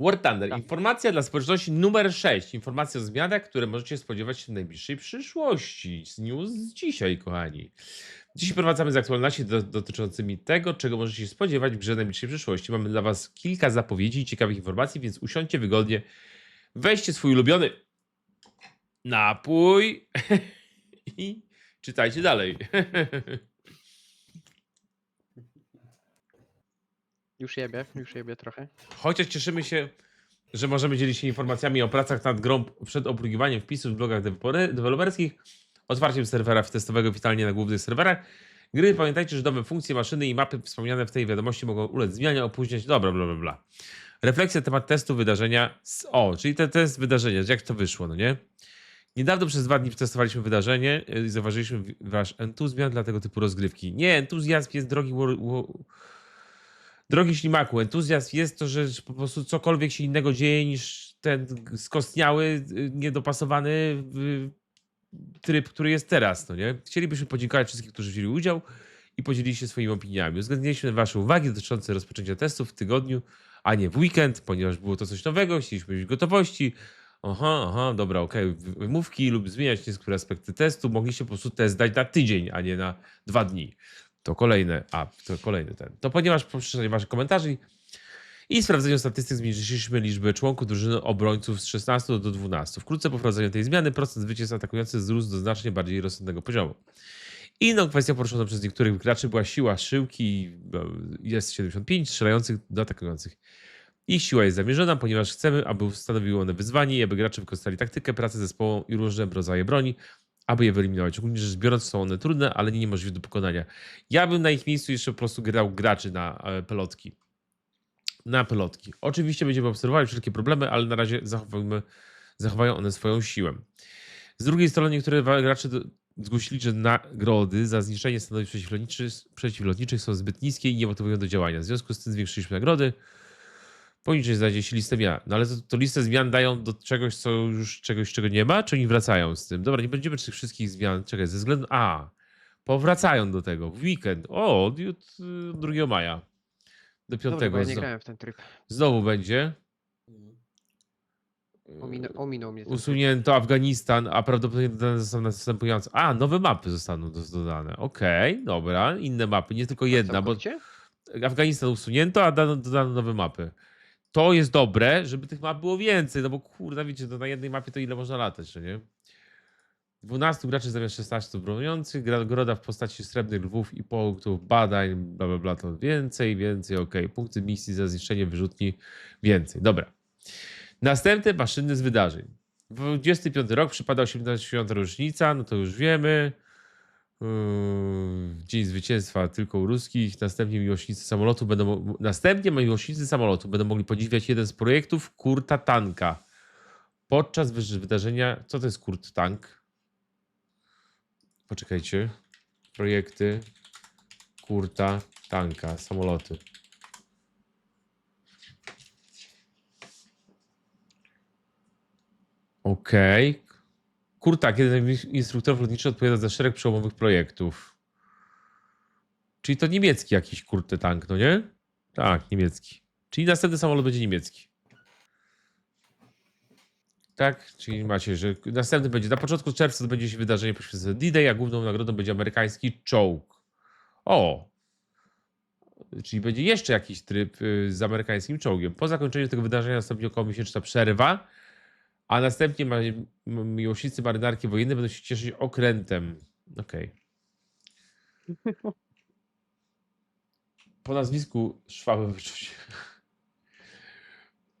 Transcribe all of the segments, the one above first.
War Thunder. Tak. Informacja dla społeczności numer 6. Informacja o zmianach, które możecie spodziewać się w najbliższej przyszłości. Z news z dzisiaj, kochani. Dziś prowadzamy z aktualności do, dotyczącymi tego, czego możecie się spodziewać w grze najbliższej przyszłości. Mamy dla Was kilka zapowiedzi i ciekawych informacji, więc usiądźcie wygodnie, weźcie swój ulubiony napój i czytajcie dalej. Już jebie, już jebie trochę. Chociaż cieszymy się, że możemy dzielić się informacjami o pracach nad grą przed oprógiwaniem wpisów w blogach deweloper- deweloperskich, otwarciem serwera testowego witalnie na głównych serwerach. Gry, pamiętajcie, że nowe funkcje, maszyny i mapy wspomniane w tej wiadomości mogą ulec zmianie, opóźniać, dobra, bla, bla, bla. Refleksja temat testu wydarzenia. z- O, czyli ten test wydarzenia, jak to wyszło, no nie? Niedawno przez dwa dni testowaliśmy wydarzenie y, i zauważyliśmy wasz entuzjazm dla tego typu rozgrywki. Nie, entuzjazm jest drogi wo- wo- Drogi ślimaku, entuzjazm jest to, że po prostu cokolwiek się innego dzieje niż ten skostniały, y, niedopasowany y, tryb, który jest teraz, no nie? Chcielibyśmy podziękować wszystkim, którzy wzięli udział i podzielili się swoimi opiniami. Uwzględniliśmy wasze uwagi dotyczące rozpoczęcia testów w tygodniu, a nie w weekend, ponieważ było to coś nowego, chcieliśmy mieć gotowości. Aha, aha, dobra, okej, wymówki lub zmieniać niektóre aspekty testu. Mogliście po prostu test dać na tydzień, a nie na dwa dni. To kolejne, a to kolejny ten. To ponieważ po przeczytaniu waszych komentarzy i sprawdzeniu statystyk zmniejszyliśmy liczbę członków drużyny obrońców z 16 do 12. Wkrótce po wprowadzeniu tej zmiany procent zwycięstw atakujących wzrósł do znacznie bardziej rozsądnego poziomu. Inną kwestią poruszoną przez niektórych graczy była siła szyłki, e, jest 75, strzelających do atakujących. Ich siła jest zamierzona, ponieważ chcemy, aby stanowiły one wyzwanie i aby gracze wykorzystali taktykę, pracę zespołową i różne rodzaje broni, aby je wyeliminować. Ogólnie rzecz biorąc są one trudne, ale nie niemożliwe do pokonania. Ja bym na ich miejscu jeszcze po prostu grał graczy na e, pelotki. Na pelotki. Oczywiście będziemy obserwowali wszelkie problemy, ale na razie zachowają one swoją siłę. Z drugiej strony niektóre gracze zgłosili, że nagrody za zniszczenie stanowisk przeciwlotniczych, przeciwlotniczych są zbyt niskie i nie motywują do działania. W związku z tym zwiększyliśmy nagrody. Poniżej znajdzie się listę zmian. No ale to, to listę zmian dają do czegoś, co już czegoś, czego nie ma, czy oni wracają z tym? Dobra, nie będziemy tych wszystkich zmian. Czekaj, ze względu. A, powracają do tego. W weekend. O, od jut- 2 maja. Do 5. Dobra, bo ja nie grałem w ten tryb. znowu będzie. Ominął, ominął mnie ten. Usunięto Afganistan, a prawdopodobnie dodane zostaną następujące. A, nowe mapy zostaną dodane. Okej, dobra. Inne mapy, nie tylko jedna, bo Całkowicie? Afganistan usunięto, a dano, dodano nowe mapy. To jest dobre, żeby tych map było więcej, no bo kurde, wiecie, to na jednej mapie to ile można latać, czy nie? 12 graczy zamiast 16 broniących, gra- groda w postaci srebrnych lwów i punktów badań, bla bla bla, to więcej, więcej, okej. Punkty misji za zniszczenie wyrzutni, więcej. Dobra. Następne maszyny z wydarzeń. 25 rok przypada 80. rocznica, no to już wiemy. Dzień zwycięstwa tylko u ruskich. Następnie miłośnicy samolotu będą. Następnie miłośnicy samolotu będą mogli podziwiać jeden z projektów Kurta Tanka. Podczas wy- wydarzenia. Co to jest Kurt Tank? Poczekajcie. Projekty Kurta Tanka. Samoloty. Okej. Kurtak, jeden z instruktorów lotniczych odpowiada za szereg przełomowych projektów. Czyli to niemiecki jakiś kurty tank, no nie? Tak, niemiecki. Czyli następny samolot będzie niemiecki. Tak, czyli macie, że następny będzie, na początku czerwca to będzie się wydarzenie poświęcone D-Day, a główną nagrodą będzie amerykański czołg. O! Czyli będzie jeszcze jakiś tryb y, z amerykańskim czołgiem. Po zakończeniu tego wydarzenia nastąpi około miesięczna przerwa, a następnie miłośnicy marynarki wojennej będą się cieszyć okrętem. Okej. Po nazwisku Szwabę wyczuć.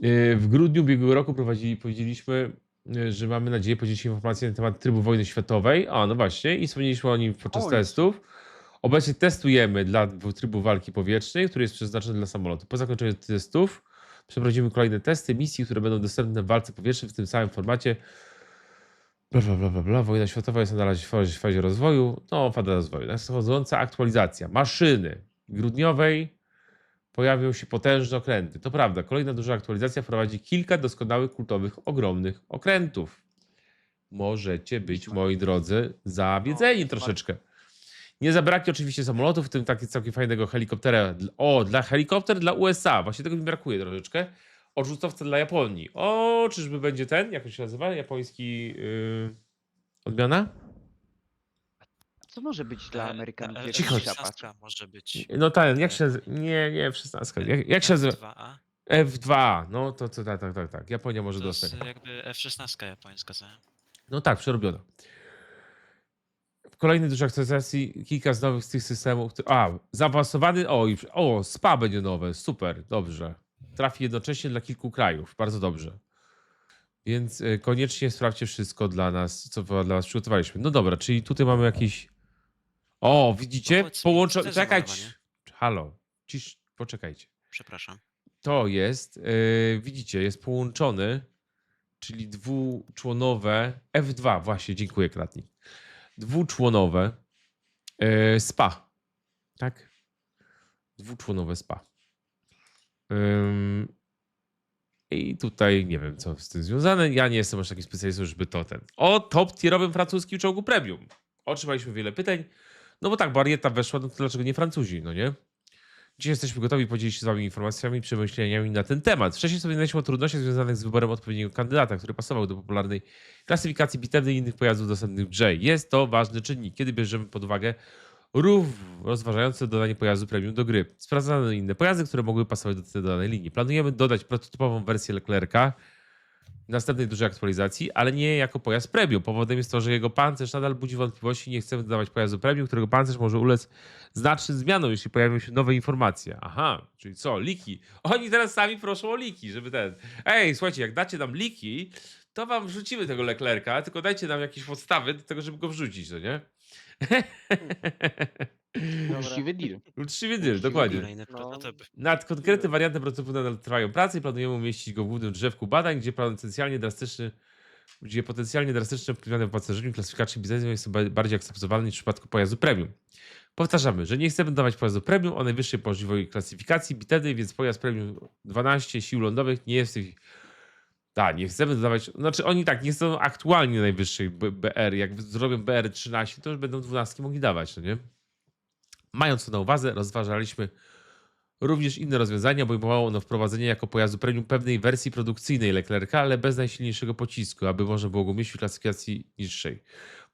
Yy, W grudniu ubiegłego roku prowadzili, powiedzieliśmy, yy, że mamy nadzieję podzielić się informacjami na temat trybu wojny światowej. A, no właśnie, i wspomnieliśmy o nim podczas O, jest. testów. Obecnie testujemy dla trybu walki powietrznej, który jest przeznaczony dla samolotu. Po zakończeniu testów przeprowadzimy kolejne testy misji, które będą dostępne w walce powietrznej w tym samym formacie. Bla, bla, bla, bla, bla. Wojna światowa jest na razie w fazie, rozwoju. No, fada rozwoju. Nadchodząca aktualizacja. Maszyny grudniowej pojawią się potężne okręty. To prawda, kolejna duża aktualizacja wprowadzi kilka doskonałych, kultowych, ogromnych okrętów. Możecie być, moi drodzy, zawiedzeni troszeczkę. Nie zabraknie oczywiście samolotów, w tym taki całkiem fajnego helikoptera. O, dla helikopter dla USA. Właśnie tego mi brakuje troszeczkę. odrzutowce dla Japonii. O, czyżby będzie ten, jak on się nazywa? Japoński yy, odmiana? Co może być dla E, Amerykanów e, Cicho. jakiś zapad? F16 może być. No ten, jak się nazywa? Nie, nie, F16. Jak, jak się nazywa? F2A. F2. No to co, tak, tak, tak, tak. Japonia może To jest dostać. jakby F16 japońska, co? No tak, przerobiona. W kolejnej dużej aktualizacji kilka z nowych z tych systemów. A, zaawansowany. O, i, o, SPA będzie nowe. Super, dobrze. Trafi jednocześnie dla kilku krajów. Bardzo dobrze. Więc y, koniecznie sprawdźcie wszystko dla nas, co dla was przygotowaliśmy. No dobra, czyli tutaj mamy jakiś. O, widzicie? Połączone. co to jest Czekaj. załadowanie? Halo. Cisz, poczekajcie. Przepraszam. To jest, yy, widzicie, jest połączony, czyli dwuczłonowe, F2, właśnie, dziękuję Kratnik. Dwuczłonowe yy, SPA, tak? Dwuczłonowe SPA. Ym, I tutaj nie wiem, co z tym związane. Ja nie jestem aż taki specjalistą, żeby to ten. O top tierowym francuskim czołgu premium. Otrzymaliśmy wiele pytań. No bo tak, barieta weszła, no to dlaczego nie Francuzi, no nie? Dzisiaj jesteśmy gotowi podzielić się z Wami informacjami i przemyśleniami na ten temat. Wcześniej wspominaliśmy o trudnościach związanych z wyborem odpowiedniego kandydata, który pasował do popularnej klasyfikacji bitewnej i innych pojazdów dostępnych w J. Jest to ważny czynnik, kiedy bierzemy pod uwagę rów rozważający dodanie pojazdu premium do gry. Sprawdzano inne pojazdy, które mogły pasować do tej danej linii. Planujemy dodać prototypową wersję Leclerca następnej dużej aktualizacji, ale nie jako pojazd premium. Powodem jest to, że jego pancerz nadal budzi wątpliwości i nie chcemy dodawać pojazdu premium, którego pancerz może ulec znacznym zmianom, jeśli pojawią się nowe informacje. Aha, czyli co, liki. Oni teraz sami proszą o liki, żeby ten... Ej, słuchajcie, jak dacie nam liki, to wam wrzucimy tego Leclerca, tylko dajcie nam jakieś podstawy do tego, żeby go wrzucić, no nie? Uczciwy deal. Uczciwy deal, dokładnie. No. Nad konkretnym wariantem prototypu nadal trwają prace i planujemy umieścić go w głównym drzewku badań, gdzie potencjalnie drastyczny gdzie potencjalnie drastyczne w pasażerze klasyfikacji biznesu jest ba- bardziej akceptowalny niż w przypadku pojazdu premium. Powtarzamy, że nie chcemy dawać pojazdu premium o najwyższej możliwej klasyfikacji bitewnej, więc pojazd premium 12 sił lądowych nie jest w tych... Tak, nie chcemy dodawać... Znaczy oni tak, nie są aktualnie najwyższej B- BR. Jak zrobią BR 13, to już będą 12 mogli dawać, no nie? Mając to na uwadze, rozważaliśmy Również inne rozwiązania obejmowało ono wprowadzenie jako pojazdu premium pewnej wersji produkcyjnej Leclerca, ale bez najsilniejszego pocisku, aby można było go umieścić w klasyfikacji niższej.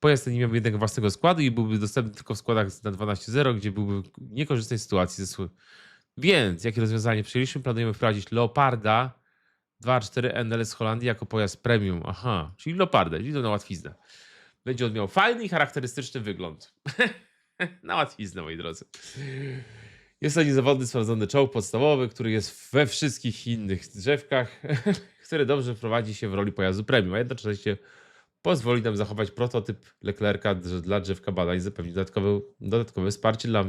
Pojazd ten nie miał jednego własnego składu i byłby dostępny tylko w składach na 12.0, gdzie byłby w niekorzystnej sytuacji ze. Więc jakie rozwiązanie przyjęliśmy? Planujemy wprowadzić Leoparda 2.4 NL z Holandii jako pojazd premium. Aha, czyli Leoparda, czyli to na łatwiznę. Będzie on miał fajny i charakterystyczny wygląd. na łatwiznę, moi drodzy. Jest to niezawodny, sprawdzony czołg podstawowy, który jest we wszystkich innych drzewkach, który dobrze prowadzi się w roli pojazdu premium, a jednocześnie pozwoli nam zachować prototyp Leclerca dla drzewka badań i zapewni dodatkowe, dodatkowe wsparcie dla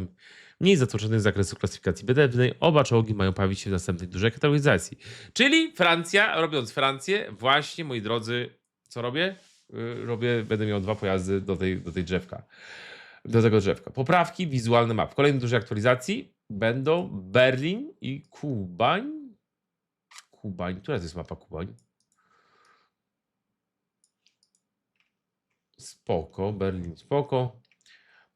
mniej zatłoczonych zakresu klasyfikacji bitewnej. Oba czołgi mają pojawić się w następnej dużej kategoryzacji. Czyli Francja, robiąc Francję, właśnie, moi drodzy, co robię? Yy, Robię, będę miał dwa pojazdy do tej, do tej drzewka do tego drzewka. Poprawki, wizualny map. W kolejnej dużej aktualizacji będą Berlin i Kubań. Kubań, która to jest mapa Kubań? Spoko, Berlin, spoko.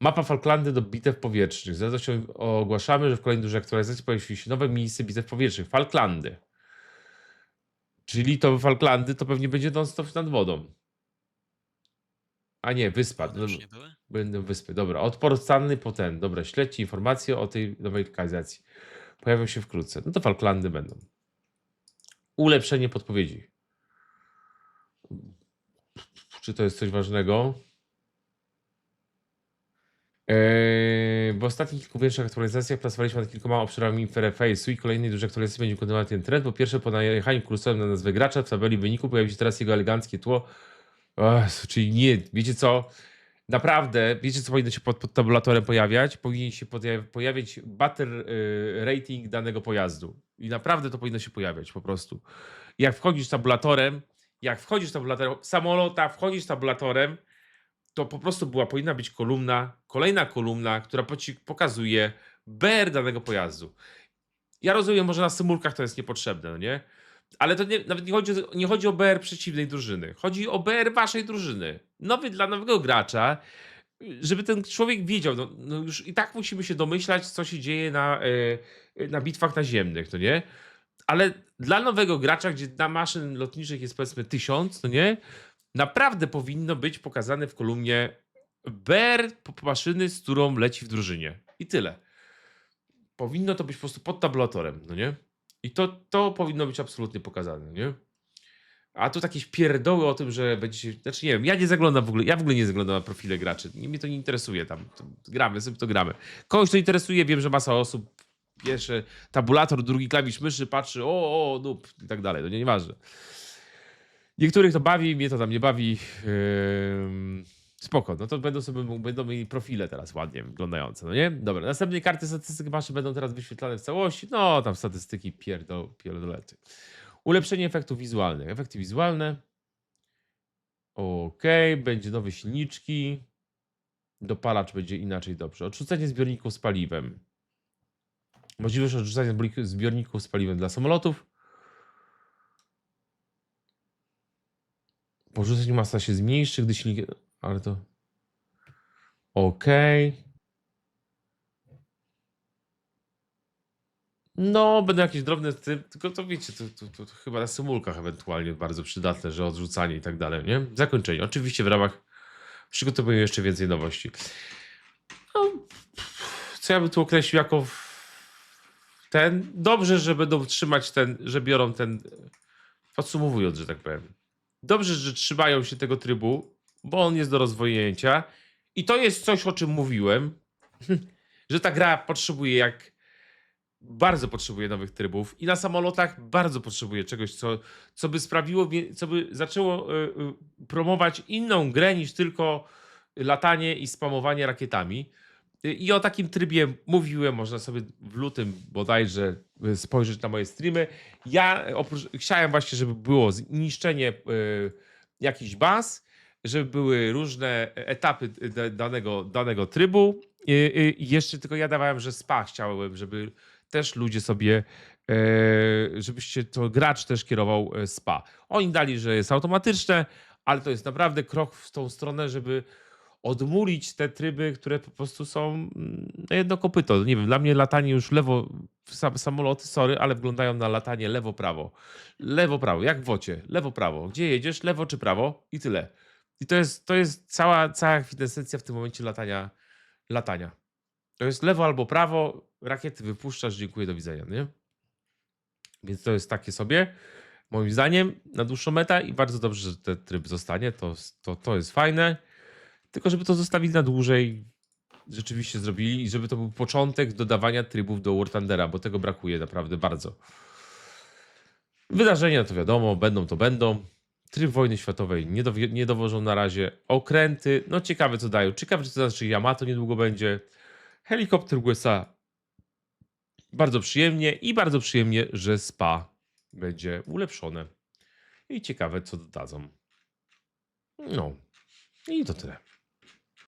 Mapa Falklandy do bitew powietrznych. Z radością ogłaszamy, że w kolejnej dużej aktualizacji pojawiły się nowe miejsce bitew powietrznych. Falklandy. Czyli to Falklandy to pewnie będzie non-stop nad wodą. A nie, wyspa. One już nie były? Będą wyspy. Dobra, odpor stanny po ten. Dobra, śledźcie informacje o tej nowej lokalizacji. Pojawią się wkrótce. No to Falklandy będą. Ulepszenie podpowiedzi. Czy to jest coś ważnego? Eee, w ostatnich kilku większych aktualizacjach pracowaliśmy nad kilkoma obszarami interfejsu i kolejnej dużej aktualizacji będzie kontynuować ten trend. Po pierwsze, po najechaniu kursorem na nazwę gracza w tabeli wyniku pojawi się teraz jego eleganckie tło. Ech, czyli nie, wiecie co? Naprawdę, wiecie co powinno się pod, pod tabulatorem pojawiać? Powinien się pojaw- pojawiać y, rating danego pojazdu. I naprawdę to powinno się pojawiać po prostu. Jak wchodzisz tabulatorem, jak wchodzisz tabulatorem, samolota wchodzisz tabulatorem, to po prostu była, powinna być kolumna, kolejna kolumna, która pokazuje BR danego pojazdu. Ja rozumiem, może na symulkach to jest niepotrzebne, no nie? Ale to nie, nawet nie chodzi, o- nie chodzi o BR przeciwnej drużyny. Chodzi o BR waszej drużyny. Nowy dla nowego gracza, żeby ten człowiek wiedział. No, no już i tak musimy się domyślać, co się dzieje na, e, na bitwach naziemnych, to nie? Ale dla nowego gracza, gdzie na maszyn lotniczych jest powiedzmy tysiąc, no nie? Naprawdę powinno być pokazane w kolumnie BR maszyny, z którą leci w drużynie. I tyle. Powinno to być po prostu pod tabulatorem, no nie? I to, to powinno być absolutnie pokazane, nie? A tu jakieś pierdoły o tym, że będzie. Znaczy nie wiem, ja nie zaglądam w ogóle. Ja w ogóle nie zaglądam na profile graczy. Nie, mnie to nie interesuje tam. To gramy sobie, to gramy. Kogoś to interesuje, wiem, że masa osób. Pierwszy tabulator, drugi klawisz myszy, patrzy, o, o, noob i tak dalej. To nie, nieważne. Niektórych to bawi, mnie to tam nie bawi. Ym, spoko, no to będą sobie będą mieli profile teraz ładnie wyglądające, no nie? Dobra, następnie karty statystyk wasze będą teraz wyświetlane w całości. No, tam statystyki pierdol, pierdolety. Ulepszenie efektów wizualnych. Efekty wizualne. Ok, będzie nowe silniczki. Dopalacz będzie inaczej dobrze. Odrzucenie zbiorników z paliwem. Możliwość odrzucania zbiorników z paliwem dla samolotów. Porzucenie masa się zmniejszy, gdy silnik. Ale to. Ok. No, będą jakieś drobne, ty- tylko to wiecie, to, to, to, to chyba na symulkach ewentualnie bardzo przydatne, że odrzucanie i tak dalej, nie? Zakończenie. Oczywiście w ramach przygotowuję jeszcze więcej nowości. No, co ja bym tu określił jako ten, dobrze, że będą trzymać ten, że biorą ten, podsumowując, że tak powiem. Dobrze, że trzymają się tego trybu, bo on jest do rozwojęcia i to jest coś, o czym mówiłem, że ta gra potrzebuje jak bardzo potrzebuje nowych trybów i na samolotach bardzo potrzebuje czegoś, co, co by sprawiło, co by zaczęło y, y, promować inną grę niż tylko latanie i spamowanie rakietami. Y, I o takim trybie mówiłem, można sobie w lutym bodajże spojrzeć na moje streamy. Ja oprócz, chciałem właśnie, żeby było zniszczenie y, jakichś baz, żeby były różne etapy danego, danego trybu. I, jeszcze tylko ja dawałem, że spa chciałem, żeby też ludzie sobie, e, żebyście to gracz też kierował e, spa. Oni dali, że jest automatyczne, ale to jest naprawdę krok w tą stronę, żeby odmulić te tryby, które po prostu są mm, no jedno kopyto. Nie wiem, dla mnie latanie już lewo, sam, samoloty, sorry, ale wyglądają na latanie lewo-prawo. Lewo-prawo, jak w wocie. Lewo-prawo. Gdzie jedziesz? Lewo czy prawo? I tyle. I to jest, to jest cała, cała kwintesencja w tym momencie latania. latania. To jest lewo albo prawo, rakiety wypuszczasz, dziękuję, do widzenia, nie? Więc to jest takie sobie, moim zdaniem, na dłuższą metę i bardzo dobrze, że ten tryb zostanie, to, to, to jest fajne. Tylko żeby to zostawili na dłużej, rzeczywiście zrobili i żeby to był początek dodawania trybów do War Thundera, bo tego brakuje naprawdę bardzo. Wydarzenia to wiadomo, będą to będą. Tryb wojny światowej nie, dowi- nie dowożą na razie. Okręty, no ciekawe co dają. Ciekawe, czy to znaczy Yamato niedługo będzie. Helikopter USA bardzo przyjemnie i bardzo przyjemnie, że spa będzie ulepszone. I ciekawe, co dodadzą. No. I to tyle.